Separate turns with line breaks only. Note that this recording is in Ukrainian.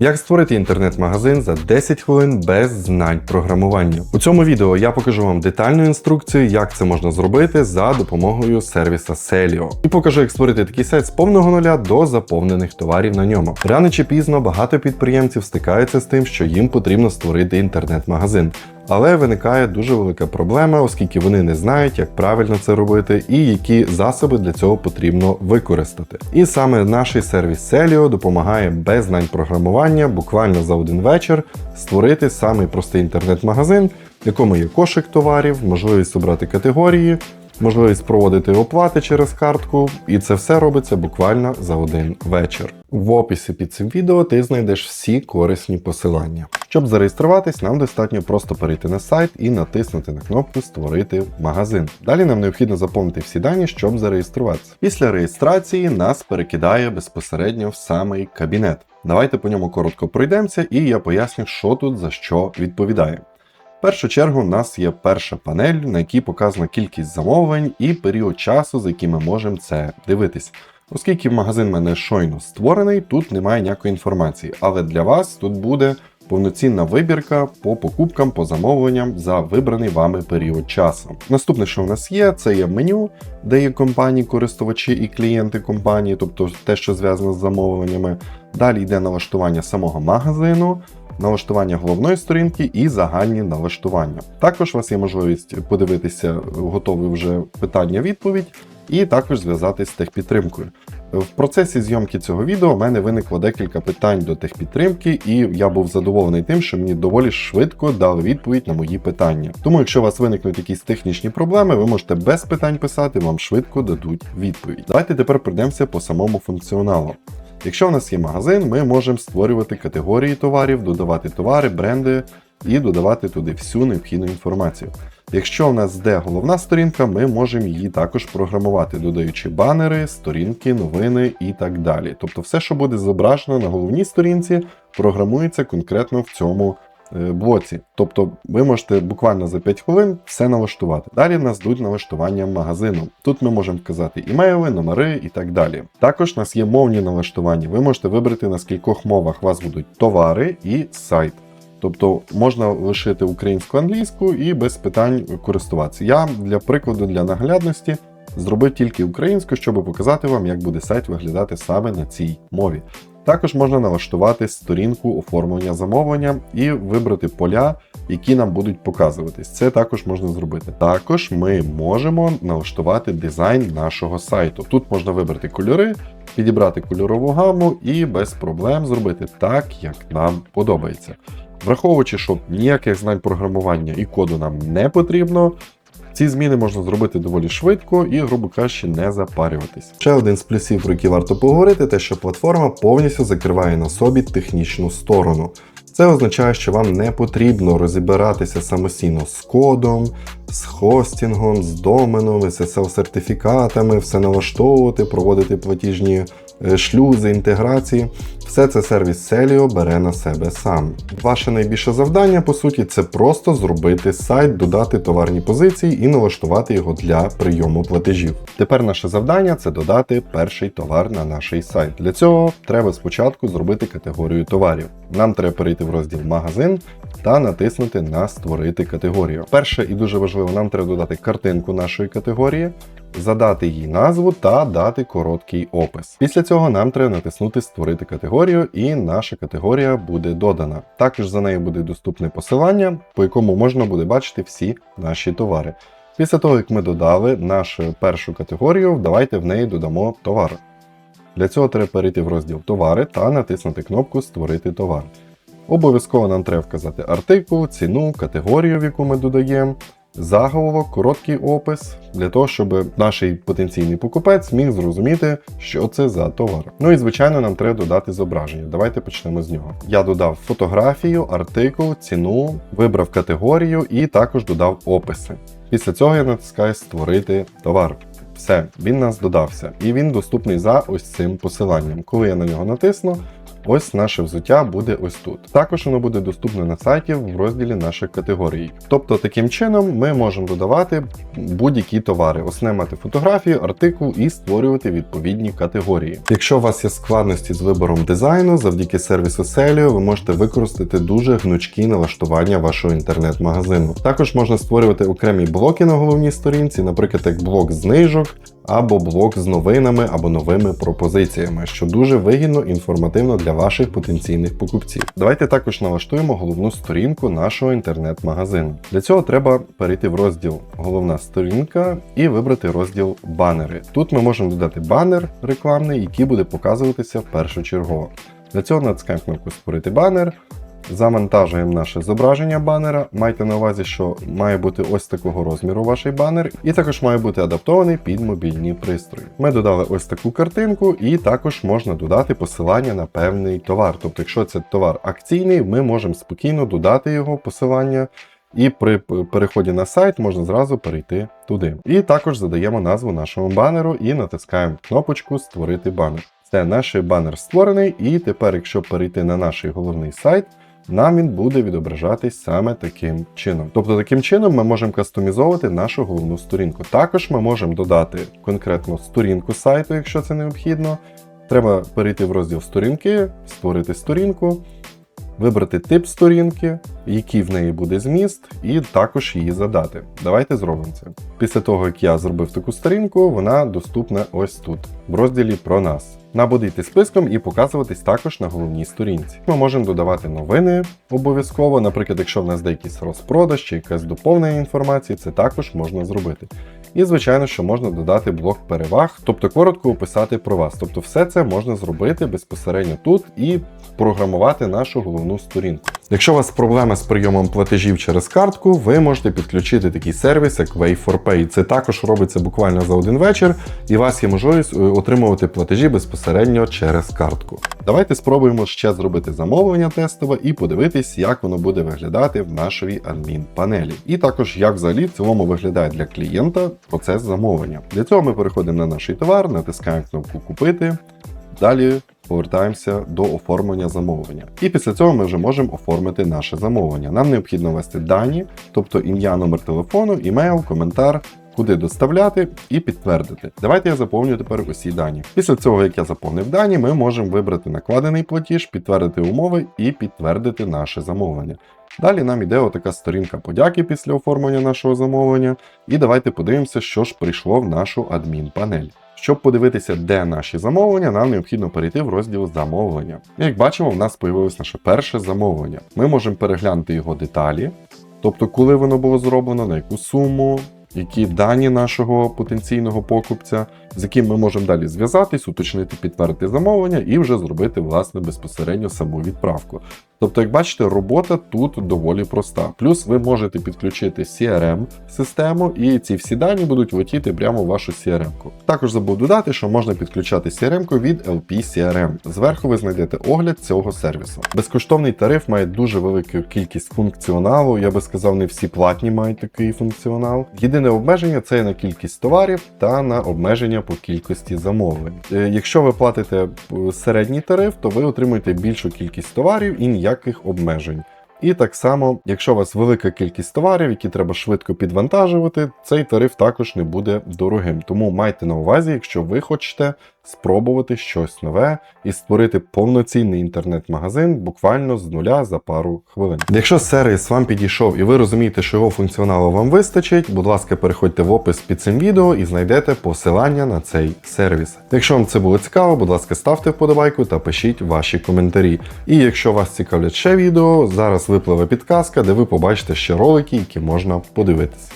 Як створити інтернет-магазин за 10 хвилин без знань програмування? У цьому відео я покажу вам детальну інструкцію, як це можна зробити за допомогою сервіса Selio. І покажу, як створити такий сайт з повного нуля до заповнених товарів на ньому. Рано чи пізно багато підприємців стикаються з тим, що їм потрібно створити інтернет-магазин. Але виникає дуже велика проблема, оскільки вони не знають, як правильно це робити і які засоби для цього потрібно використати. І саме наш сервіс Celio допомагає без знань програмування буквально за один вечір створити самий простий інтернет-магазин, в якому є кошик товарів, можливість обрати категорії, можливість проводити оплати через картку, і це все робиться буквально за один вечір. В описі під цим відео ти знайдеш всі корисні посилання. Щоб зареєструватись, нам достатньо просто перейти на сайт і натиснути на кнопку Створити магазин. Далі нам необхідно заповнити всі дані, щоб зареєструватися. Після реєстрації нас перекидає безпосередньо в самий кабінет. Давайте по ньому коротко пройдемося, і я поясню, що тут за що відповідає. В першу чергу у нас є перша панель, на якій показана кількість замовлень і період часу, за який ми можемо це дивитись. Оскільки магазин мене щойно створений, тут немає ніякої інформації, але для вас тут буде повноцінна вибірка по покупкам, по замовленням за вибраний вами період часу. Наступне, що в нас є, це є меню, де є компанії, користувачі і клієнти компанії, тобто те, що зв'язано з замовленнями. Далі йде налаштування самого магазину. Налаштування головної сторінки і загальні налаштування. Також у вас є можливість подивитися готове вже питання-відповідь, і також зв'язатись з техпідтримкою. В процесі зйомки цього відео в мене виникло декілька питань до техпідтримки, і я був задоволений тим, що мені доволі швидко дали відповідь на мої питання. Тому, якщо у вас виникнуть якісь технічні проблеми, ви можете без питань писати, вам швидко дадуть відповідь. Давайте тепер пройдемося по самому функціоналу. Якщо у нас є магазин, ми можемо створювати категорії товарів, додавати товари, бренди і додавати туди всю необхідну інформацію. Якщо у нас де головна сторінка, ми можемо її також програмувати, додаючи банери, сторінки, новини і так далі. Тобто все, що буде зображено на головній сторінці, програмується конкретно в цьому е, блоці. Тобто ви можете буквально за 5 хвилин все налаштувати. Далі в нас йдуть налаштування магазину. Тут ми можемо вказати імейли, номери і так далі. Також у нас є мовні налаштування. Ви можете вибрати на скількох мовах у вас будуть товари і сайт. Тобто можна лишити українську англійську і без питань користуватися. Я для прикладу, для наглядності зробив тільки українську, щоб показати вам, як буде сайт виглядати саме на цій мові. Також можна налаштувати сторінку оформлення замовлення і вибрати поля, які нам будуть показуватись. Це також можна зробити. Також ми можемо налаштувати дизайн нашого сайту. Тут можна вибрати кольори, підібрати кольорову гаму і без проблем зробити так, як нам подобається. Враховуючи, що ніяких знань програмування і коду нам не потрібно, ці зміни можна зробити доволі швидко і, грубо кажучи, не запарюватись. Ще один з плюсів, про які варто поговорити, те, що платформа повністю закриває на собі технічну сторону. Це означає, що вам не потрібно розібиратися самостійно з кодом, з хостінгом, з доменом, SSL-сертифікатами, все налаштовувати, проводити платіжні шлюзи, інтеграції. Все це сервіс Celio бере на себе сам. Ваше найбільше завдання, по суті, це просто зробити сайт, додати товарні позиції і налаштувати його для прийому платежів. Тепер наше завдання це додати перший товар на наш сайт. Для цього треба спочатку зробити категорію товарів. Нам треба перейти в розділ Магазин та натиснути на Створити категорію. Перше і дуже важливо, нам треба додати картинку нашої категорії, задати їй назву та дати короткий опис. Після цього нам треба натиснути Створити категорію, і наша категорія буде додана. Також за нею буде доступне посилання, по якому можна буде бачити всі наші товари. Після того, як ми додали нашу першу категорію, давайте в неї додамо товар. Для цього треба перейти в розділ Товари та натиснути кнопку Створити товар. Обов'язково нам треба вказати артикул, ціну, категорію, в яку ми додаємо, заголовок, короткий опис, для того, щоб наш потенційний покупець міг зрозуміти, що це за товар. Ну і звичайно, нам треба додати зображення. Давайте почнемо з нього. Я додав фотографію, артикул, ціну, вибрав категорію і також додав описи. Після цього я натискаю Створити товар. Все, він нас додався, і він доступний за ось цим посиланням. Коли я на нього натисну, ось наше взуття буде ось тут. Також воно буде доступне на сайті в розділі наших категорій. Тобто, таким чином ми можемо додавати будь-які товари, основне мати фотографію, артикул і створювати відповідні категорії. Якщо у вас є складності з вибором дизайну, завдяки сервісу Selio ви можете використати дуже гнучкі налаштування вашого інтернет-магазину. Також можна створювати окремі блоки на головній сторінці, наприклад, як блок знижок. Або блок з новинами або новими пропозиціями, що дуже вигідно інформативно для ваших потенційних покупців. Давайте також налаштуємо головну сторінку нашого інтернет-магазину. Для цього треба перейти в розділ Головна сторінка і вибрати розділ Банери. Тут ми можемо додати банер рекламний, який буде показуватися першочергово. Для цього натискаємо кнопку Створити банер. Завантажуємо наше зображення банера. Майте на увазі, що має бути ось такого розміру ваш банер, і також має бути адаптований під мобільні пристрої. Ми додали ось таку картинку, і також можна додати посилання на певний товар. Тобто, якщо це товар акційний, ми можемо спокійно додати його посилання. І при переході на сайт можна зразу перейти туди. І також задаємо назву нашому банеру і натискаємо кнопочку Створити банер. Це наш банер створений, і тепер, якщо перейти на наш головний сайт, нам він буде відображатись саме таким чином. Тобто, таким чином ми можемо кастомізовувати нашу головну сторінку. Також ми можемо додати конкретно сторінку сайту, якщо це необхідно. Треба перейти в розділ сторінки, створити сторінку, вибрати тип сторінки, який в неї буде зміст, і також її задати. Давайте зробимо це. Після того, як я зробив таку сторінку, вона доступна ось тут, в розділі про нас. Йти списком і показуватись також на головній сторінці. Ми можемо додавати новини обов'язково, наприклад, якщо в нас де якийсь розпродаж чи якась доповнення інформації, це також можна зробити. І, звичайно, що можна додати блок переваг, тобто коротко описати про вас. Тобто, все це можна зробити безпосередньо тут і програмувати нашу головну сторінку. Якщо у вас проблема з прийомом платежів через картку, ви можете підключити такий сервіс, як Way4Pay. Це також робиться буквально за один вечір, і у вас є можливість е, отримувати платежі безпосередньо через картку. Давайте спробуємо ще зробити замовлення тестове і подивитись, як воно буде виглядати в нашій адмін-панелі. І також як взагалі в цілому виглядає для клієнта процес замовлення. Для цього ми переходимо на наш товар, натискаємо кнопку Купити. Далі повертаємося до оформлення замовлення. І після цього ми вже можемо оформити наше замовлення. Нам необхідно ввести дані, тобто ім'я, номер телефону, імейл, коментар. Куди доставляти і підтвердити. Давайте я заповню тепер усі дані. Після цього, як я заповнив дані, ми можемо вибрати накладений платіж, підтвердити умови і підтвердити наше замовлення. Далі нам йде отака сторінка подяки після оформлення нашого замовлення. І давайте подивимося, що ж прийшло в нашу адмін-панель. Щоб подивитися, де наші замовлення, нам необхідно перейти в розділ замовлення. Як бачимо, в нас появилось наше перше замовлення. Ми можемо переглянути його деталі, тобто, коли воно було зроблено, на яку суму, які дані нашого потенційного покупця, з яким ми можемо далі зв'язатись, уточнити, підтвердити замовлення і вже зробити власне безпосередньо саму відправку. Тобто, як бачите, робота тут доволі проста. Плюс ви можете підключити CRM-систему, і ці всі дані будуть летіти прямо в вашу CRM-ку. Також забув додати, що можна підключати CRM-ку від LP CRM. Зверху ви знайдете огляд цього сервісу. Безкоштовний тариф має дуже велику кількість функціоналу. Я би сказав, не всі платні мають такий функціонал. Єдине обмеження це на кількість товарів та на обмеження по кількості замовлень. Якщо ви платите е, середній тариф, то ви отримуєте більшу кількість товарів і ніяких обмежень. І так само, якщо у вас велика кількість товарів, які треба швидко підвантажувати, цей тариф також не буде дорогим. Тому майте на увазі, якщо ви хочете спробувати щось нове і створити повноцінний інтернет-магазин буквально з нуля за пару хвилин. Якщо сервіс вам підійшов і ви розумієте, що його функціоналу вам вистачить, будь ласка, переходьте в опис під цим відео і знайдете посилання на цей сервіс. Якщо вам це було цікаво, будь ласка, ставте вподобайку та пишіть ваші коментарі. І якщо вас цікавлять ще відео, зараз випливе підказка, де ви побачите ще ролики, які можна подивитися.